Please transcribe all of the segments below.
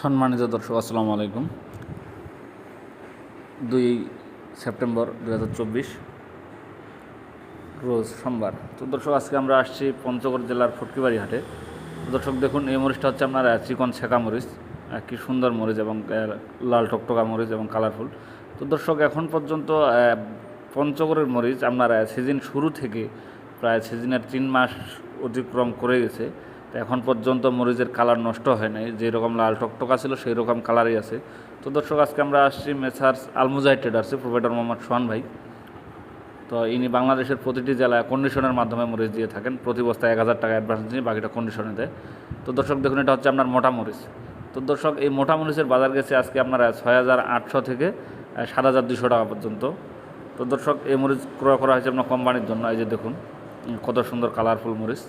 সম্মানিত দর্শক, আসসালামু আলাইকুম। দুই সেপ্টেম্বর দু হাজার চব্বিশ, রোজ সোমবার। তো দর্শক, আজকে আমরা আসছি পঞ্চগড় জেলার ফটকিবাড়ি হাটে। দর্শক, দেখুন, এই মরিচটা হচ্ছে আপনার চিকন ছেঁকা মরিচ কি সুন্দর মরিচ এবং লাল টকটকা মরিচ এবং কালারফুল। তো দর্শক, এখন পর্যন্ত পঞ্চগড়ের মরিচ আপনার সিজন শুরু থেকে প্রায় সিজনের তিন মাস অতিক্রম করে গেছে। তো এখন পর্যন্ত মরিচের কালার নষ্ট হয় নাই। যেরকম লাল টকটকা ছিল সেই রকম কালারই আছে। তো দর্শক, আজকে আমরা আসছি মেসার্স আলমুজাই ট্রেডার্সে প্রোভাইডার মোহাম্মদ সোহান ভাই। তো ইনি বাংলাদেশের প্রতিটি জেলায় কন্ডিশনের মাধ্যমে মরিচ দিয়ে থাকেন। প্রতি বস্তায় এক হাজার টাকা অ্যাডভান্স দিয়ে বাকিটা কন্ডিশনে দেয়। তো দর্শক, দেখুন, এটা হচ্ছে আপনার মোটা মরিচ। তো দর্শক, এই মোটা মরিচের বাজার গেছে আজকে আপনার ছয় হাজার আটশো থেকে সাত হাজার দুশো টাকা পর্যন্ত। তো দর্শক, এই মরিচ ক্রয় করা হয়েছে আপনার কোম্পানির জন্য। এই যে দেখুন কত সুন্দর কালারফুল মরিচ।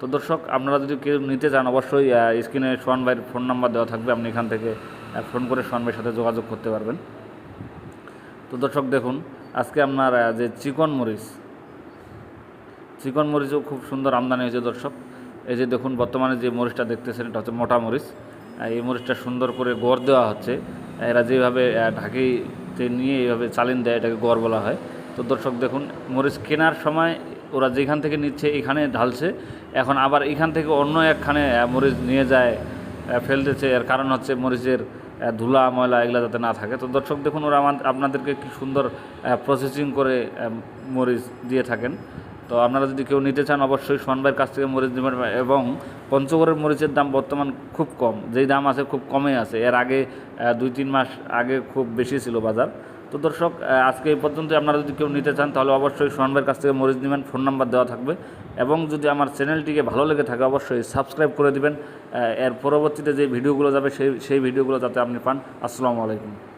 তো দর্শক, আপনারা যদি কেউ নিতে চান, অবশ্যই স্ক্রিনে সোহান ভাইয়ের ফোন নাম্বার দেওয়া থাকবে, আপনি এখান থেকে ফোন করে সোহান ভাইয়ের সাথে যোগাযোগ করতে পারবেন। তো দর্শক, দেখুন, আজকে আপনার যে চিকন মরিচ, চিকন মরিচও খুব সুন্দর আমদানি হয়েছে দর্শক। এই যে দেখুন, বর্তমানে যে মরিচটা দেখতেছেন, এটা হচ্ছে মোটা মরিচ। এই মরিচটা সুন্দর করে গড় দেওয়া হচ্ছে। এরা যেভাবে ঢাকিতে নিয়ে এইভাবে চালিন দেয়, এটাকে গড় বলা হয়। তো দর্শক, দেখুন, মরিচ কেনার সময় ওরা যেখান থেকে নিচ্ছে এখানে ঢালছে। এখন আবার এখান থেকে অন্য একখানে মরিচ নিয়ে যায় ফেলতেছে। এর কারণ হচ্ছে মরিচের ধুলা, ময়লা এগুলো যাতে না থাকে। তো দর্শক দেখুন, ওরা আপনাদেরকে কি সুন্দর প্রসেসিং করে মরিচ দিয়ে থাকেন। তো আপনারা যদি কেউ নিতে চান, অবশ্যই সোনবাইয়ের কাছ থেকে মরিচ নেবেন এবং পঞ্চগড়ের মরিচের দাম বর্তমান খুব কম। যেই দাম আছে, খুব কমে আছে। এর আগে দুই তিন মাস আগে খুব বেশি ছিল বাজার। তো দর্শক আজকে এই পর্যন্ত আপনারা যদি কেউ নিতে চান, তাহলে অবশ্যই সোহানবের কাছ থেকে মরিচ নেবেন, ফোন নাম্বার দেওয়া থাকবে। এবং যদি আমার চ্যানেলটিকে ভালো লেগে থাকে, অবশ্যই সাবস্ক্রাইব করে দিবেন। এর পরবর্তীতে যে ভিডিওগুলো যাবে, সেই সেই ভিডিওগুলো যাতে আপনি পান। আসসালামু আলাইকুম।